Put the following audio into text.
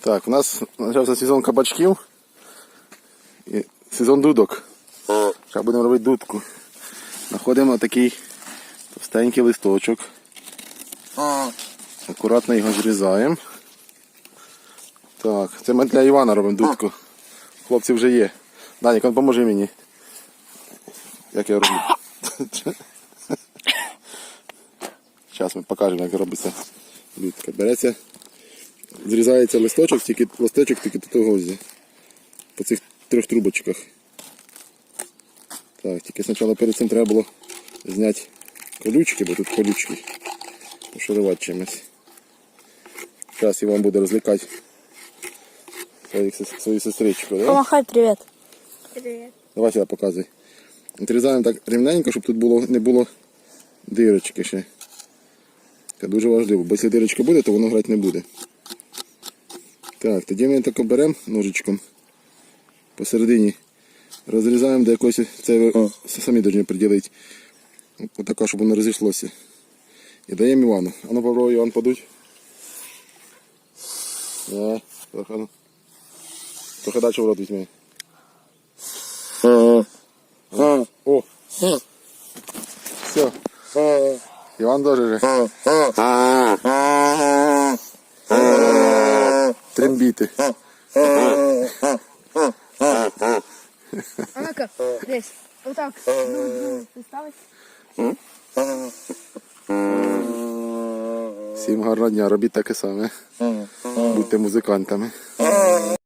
Так, у нас почався сезон кабачків і сезон дудок. Зараз будемо робити дудку. Знаходимо такий товстенький листочок. Акуратно його зрізаємо. Так, це ми для Івана робимо дудку. Хлопці вже є. Данік, он поможи мені. Як я роблю. Зараз ми покажемо, як робиться дудка. Береться, зрізається листочок, тільки листочок тільки тут гвозді. По цих трьох трубочках. Так, тільки спочатку перед цим треба було зняти колючки, бо тут колючки. Пошарувати чимось. Зараз Іван буде розлікати своїх сес- свою сестричку. Да? Помахай привет. Привет. Давай сюди показуй. Відрізаємо так рівненько, щоб тут було, не було дирочки ще. Це дуже важливо, бо якщо дирочка буде, то воно грати не буде. Так, тоді ми так беремо ножичком посередині. Розрізаємо до якоїсь, це ви самі повинні приділити. Отака, щоб воно розійшлося. І даємо Івану. А ну попробуй Іван подуть. Не, трохи, ну. трохи далі в рот візьми. О! Все. Іван теж вже. Трембіти. А ну-ка, десь. Отак. так. Ставить. Всім гарного дня, робіть таке саме. Будьте музикантами.